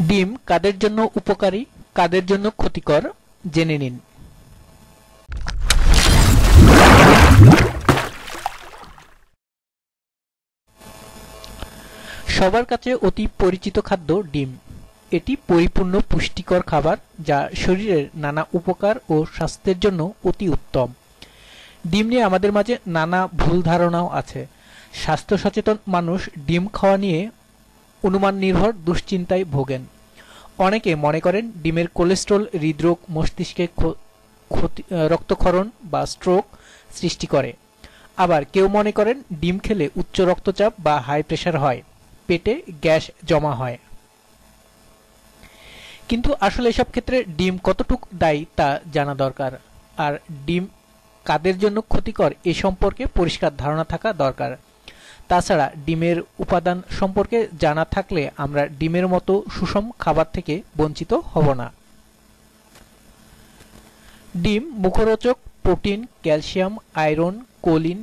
ডিম কাদের জন্য উপকারী, কাদের জন্য ক্ষতিকর, জেনে নিন। সবার কাছে অতি পরিচিত খাদ্য ডিম। এটি পরিপূর্ণ পুষ্টিকর খাবার যা শরীরের নানা উপকার ও স্বাস্থ্যের জন্য অতি উত্তম। ডিম নিয়ে আমাদের মাঝে নানা ভুল ধারণাও আছে। স্বাস্থ্য সচেতন মানুষ ডিম খাওয়া নিয়ে অনুমান নির্ভর দুশ্চিন্তায় ভোগেন। অনেকে মনে করেন ডিমের কোলেস্ট্রল হৃদরোগ মস্তিষ্কে ক্ষতি রক্তক্ষরণ বা স্ট্রোক সৃষ্টি করে। আবার কেউ মনে করেন ডিম খেলে উচ্চ রক্তচাপ বা হাই প্রেশার হয়, পেটে গ্যাস জমা হয়। কিন্তু আসলে এসব ক্ষেত্রে ডিম কতটুক দায়ী তা জানা দরকার। আর ডিম কাদের জন্য ক্ষতিকর এ সম্পর্কে পরিষ্কার ধারণা থাকা দরকার। তাছাড়া ডিমের উপাদান সম্পর্কে জানা থাকলে আমরা ডিমের মতো সুষম খাবার থেকে বঞ্চিত হব না। ডিম, মুখরোচক, প্রোটিন, ক্যালসিয়াম, আয়রন, কোলিন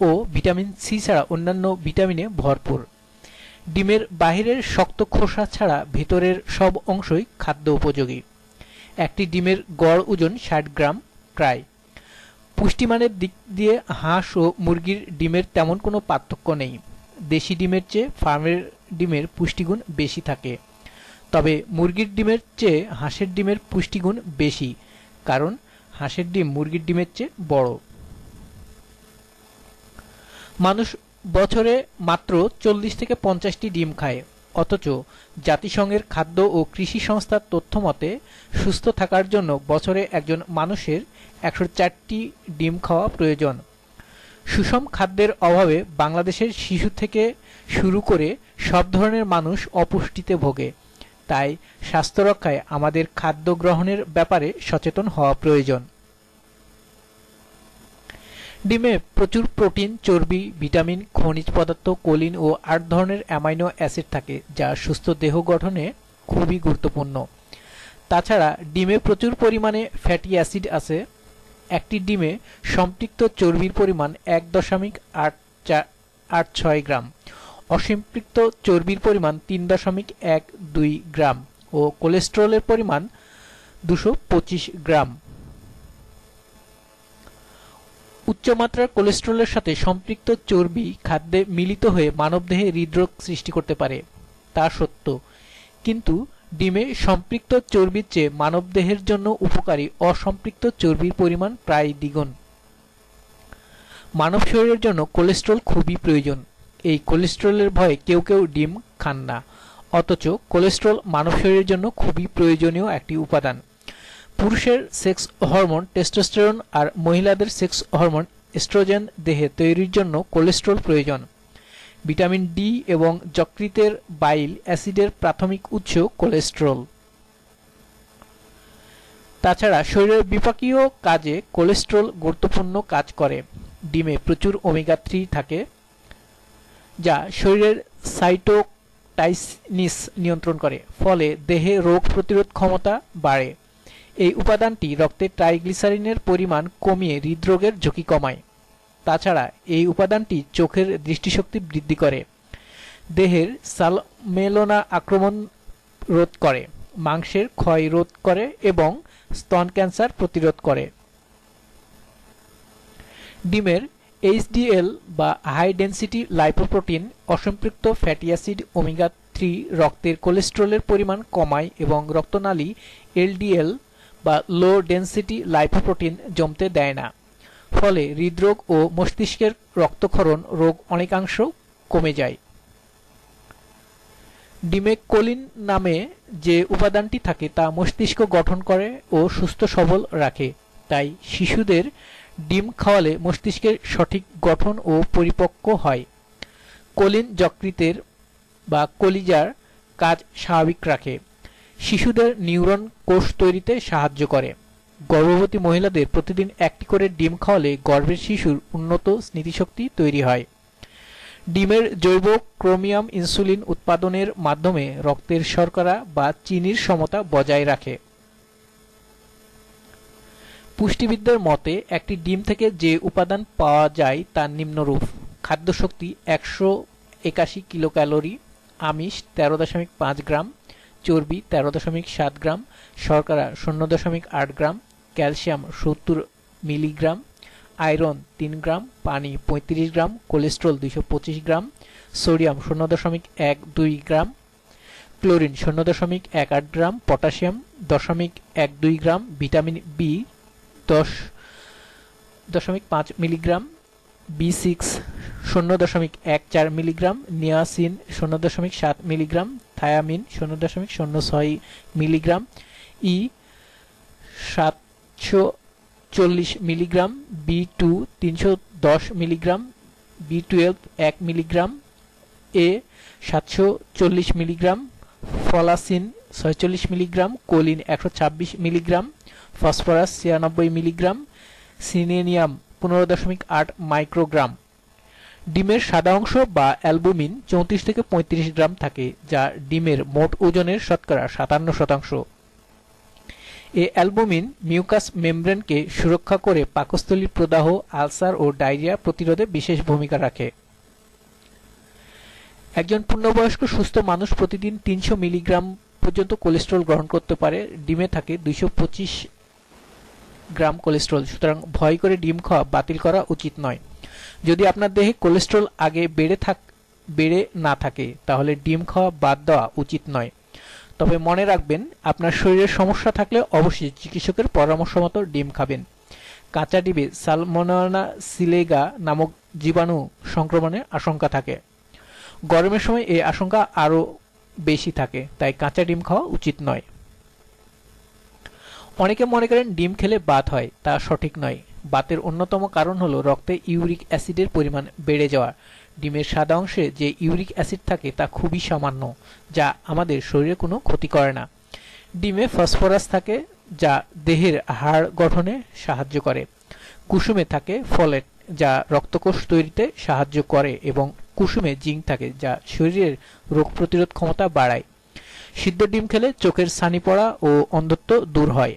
ও ভিটামিন সি ছাড়া অন্যান্য ভিটামিনে ভরপুর। ডিমের বাহিরের শক্ত খোসা ছাড়া ভেতরের সব অংশই খাদ্য উপযোগী। একটি ডিমের গড় ওজন ষাট গ্রাম প্রায়। পুষ্টিমানের দিক দিয়ে হাঁস ও মুরগির ডিমের তেমন কোনো পার্থক্য নেই। দেশি ডিমের চেয়ে ফার্মের ডিমের পুষ্টিগুণ বেশি থাকে। তবে মুরগির ডিমের চেয়ে হাঁসের ডিমের পুষ্টিগুণ বেশি, কারণ হাঁসের ডিম মুরগির ডিমের চেয়ে বড়। মানুষ বছরে মাত্র চল্লিশ থেকে পঞ্চাশটি ডিম খায়। অথচ জাতিসংঘের খাদ্য ও কৃষি সংস্থার তথ্য মতে সুস্থ থাকার জন্য বছরে একজন মানুষের একশো চারটি ডিম খাওয়া প্রয়োজন। সুষম খাদ্যের অভাবে বাংলাদেশের শিশু থেকে শুরু করে সব ধরনের মানুষ অপুষ্টিতে ভোগে। তাই স্বাস্থ্য রক্ষায় আমাদের খাদ্য গ্রহণের ব্যাপারে সচেতন হওয়া প্রয়োজন। ডিমে প্রচুর প্রোটিন, চর্বি, ভিটামিন, খনিজ পদার্থ, কোলিন ও আট ধরনের অ্যামাইনো অ্যাসিড থাকে, যা সুস্থ দেহ গঠনে খুবই গুরুত্বপূর্ণ। তাছাড়া ডিমে প্রচুর পরিমাণে ফ্যাটি অ্যাসিড আছে। একটি ডিমে সম্পৃক্ত চর্বির পরিমাণ এক দশমিক আট আট ছয় গ্রাম, অসম্পৃক্ত চর্বির পরিমাণ তিন দশমিক এক দুই গ্রাম ও কোলেস্ট্রলের পরিমাণ দুশো পঁচিশ গ্রাম। উচ্চমাত্রার কোলেস্ট্রলের সাথে সম্পৃক্ত চর্বি খাদ্যে মিলিত হয়ে মানবদেহে হৃদরোগ সৃষ্টি করতে পারে, তা সত্য। কিন্তু ডিমে সম্পৃক্ত চর্বির চেয়ে মানবদেহের জন্য উপকারী অসম্পৃক্ত চর্বির পরিমাণ প্রায় দ্বিগুণ। মানব শরীরের জন্য কোলেস্ট্রল খুবই প্রয়োজন। এই কোলেস্ট্রলের ভয়ে কেউ কেউ ডিম খান না। অথচ কোলেস্ট্রল মানব শরীরের জন্য খুবই প্রয়োজনীয় একটি উপাদান। পুরুষের সেক্স হরমোন টেস্টোস্টেরন আর মহিলাদের সেক্স হরমোন এস্ট্রোজেন দেহে তৈরির জন্য কোলেস্ট্রল প্রয়োজন। ভিটামিন ডি এবং যকৃতের বাইল অ্যাসিডের প্রাথমিক উৎস কোলেস্ট্রল তাছাড়া শরীরের বিপাকীয় কাজে কোলেস্ট্রল গুরুত্বপূর্ণ কাজ করে। ডিমে প্রচুর ওমেগা থ্রি থাকে, যা শরীরের সাইটোটাইসিস নিয়ন্ত্রণ করে। ফলে দেহে রোগ প্রতিরোধ ক্ষমতা বাড়ে। এই উপাদানটি রক্তে ট্রাইগ্লিসারিনের পরিমাণ কমিয়ে হৃদরোগের ঝুঁকি কমায়। তাছাড়া এই উপাদানটি চোখের দৃষ্টিশক্তি বৃদ্ধি করে, দেহের সালমেলোনা আক্রমণ রোধ করে, মাংসের ক্ষয় রোধ করে এবং স্তন ক্যান্সার প্রতিরোধ করে। ডিমের এইচডিএল বা হাই ডেন্সিটি লাইপোপ্রোটিন অসম্পৃক্ত ফ্যাটি অ্যাসিড ওমেগা থ্রি রক্তের কোলেস্ট্রলের পরিমাণ কমায় এবং রক্তনালী এলডিএল বা লো ডেন্সিটি লাইপোপ্রোটিন জমতে দেয় না। ফলে হৃদরোগ ও মস্তিষ্কের রক্তক্ষরণ রোগ অনেকাংশ কমে যায়। ডিমে কোলিন নামে যে উপাদানটি থাকে তা মস্তিষ্ক গঠন করে ও সুস্থ সবল রাখে। তাই শিশুদের ডিম খাওয়ালে মস্তিষ্কের সঠিক গঠন ও পরিপক্ক হয়। কোলিন যকৃতের বা কলিজার কাজ স্বাভাবিক রাখে। শিশুদের নিউরন কোষ তৈরিতে সাহায্য করে। গর্ভবতী মহিলাদের প্রতিদিন একটি করে ডিম খাওয়ালে গর্ভের শিশুর উন্নত স্মৃতিশক্তি তৈরি হয়। ডিমের জৈব ক্রোমিয়াম ইনসুলিন উৎপাদনের মাধ্যমে রক্তের শর্করা বা চিনির সমতা বজায় রাখে। পুষ্টিবিদদের মতে, একটি ডিম থেকে যে উপাদান পাওয়া যায় তার নিম্নরূপ। খাদ্যশক্তি একশো একাশি কিলো ক্যালোরি আমিষ তেরো দশমিক পাঁচ গ্রাম চর্বি তেরো দশমিক সাত গ্রাম, শর্করা শূন্য দশমিক আট গ্রাম, ক্যালসিয়াম সত্তর মিলিগ্রাম, আয়রন তিন গ্রাম, পানি পঁয়ত্রিশ গ্রাম, কোলেস্ট্রল দুইশো পঁচিশ গ্রাম, সোডিয়াম শূন্য দশমিক এক দুই গ্রাম, ক্লোরিন শূন্য দশমিক এক আট গ্রাম, পটাশিয়াম দশমিক এক দুই গ্রাম, ভিটামিন বি দশ দশমিক পাঁচ মিলিগ্রাম বি সিক্স শূন্য দশমিক এক চার মিলিগ্রাম, নিয়াসিন শূন্য দশমিক সাত মিলিগ্রাম, থায়ামিন শূন্য দশমিক শূন্য ছয় মিলিগ্রাম, ই সাতশো চল্লিশ মিলিগ্রাম, বি টু তিনশো দশ মিলিগ্রাম, বি টুয়েলভ এক মিলিগ্রাম, এ সাতশো চল্লিশ মিলিগ্রাম, ফলাসিন ছয়চল্লিশ মিলিগ্রাম, কোলিন একশো ছাব্বিশ মিলিগ্রাম, ফসফরাস ছিয়ানব্বই মিলিগ্রাম, সিনেনিয়াম পনেরো দশমিক আট মাইক্রোগ্রাম। ডিমের সাদা অংশ বা অ্যালবুমিন চৌত্রিশ থেকে পঁয়ত্রিশ গ্রাম থাকে, যা ডিমের মোট ওজনের শতকরা সাতান্ন শতাংশ। এ অ্যালবুমিন মিউকাস মেমব্রেনকে সুরক্ষা করে পাকস্থলীর প্রদাহ, আলসার ও ডায়রিয়া প্রতিরোধে বিশেষ ভূমিকা রাখে। একজন পূর্ণবয়স্ক সুস্থ মানুষ প্রতিদিন তিনশো মিলিগ্রাম পর্যন্ত কোলেস্ট্রল গ্রহণ করতে পারে। ডিমে থাকে দুইশো পঁচিশ গ্রাম কোলেস্ট্রল। সুতরাং ভয় করে ডিম খাওয়া বাতিল করা উচিত নয়। যদি আপনার দেহে কোলেস্ট্রল আগে বেড়ে থাক বেড়ে না থাকে, তাহলে ডিম খাওয়া বাদ দেওয়া উচিত নয়। তবে মনে রাখবেন, আপনার শরীরের সমস্যা থাকলে অবশ্যই চিকিৎসকের পরামর্শ মতো ডিম খাবেন। কাঁচা ডিমে সালমোনালা সিলেগা নামক জীবাণু সংক্রমণের আশঙ্কা থাকে। গরমের সময় এই আশঙ্কা আরও বেশি থাকে, তাই কাঁচা ডিম খাওয়া উচিত নয়। অনেকে মনে করেন ডিম খেলে বাত হয়, তা সঠিক নয়। বাতের অন্যতম কারণ হলো রক্তে ইউরিক অ্যাসিডের পরিমাণ বেড়ে যাওয়া। ডিমের সাদা অংশে যে ইউরিক অ্যাসিড থাকে তা খুবই সামান্য, যা আমাদের শরীরে কোনো ক্ষতি করে না। ডিমে ফসফরাস থাকে, যা দেহের হাড় গঠনে সাহায্য করে। কুসুমে থাকে ফলেট, যা রক্তকোষ তৈরিতে সাহায্য করে এবং কুসুমে জিঙ্ক থাকে, যা শরীরের রোগ প্রতিরোধ ক্ষমতা বাড়ায়। সিদ্ধ ডিম খেলে চোখের ছানি পড়া ও অন্ধত্ব দূর হয়।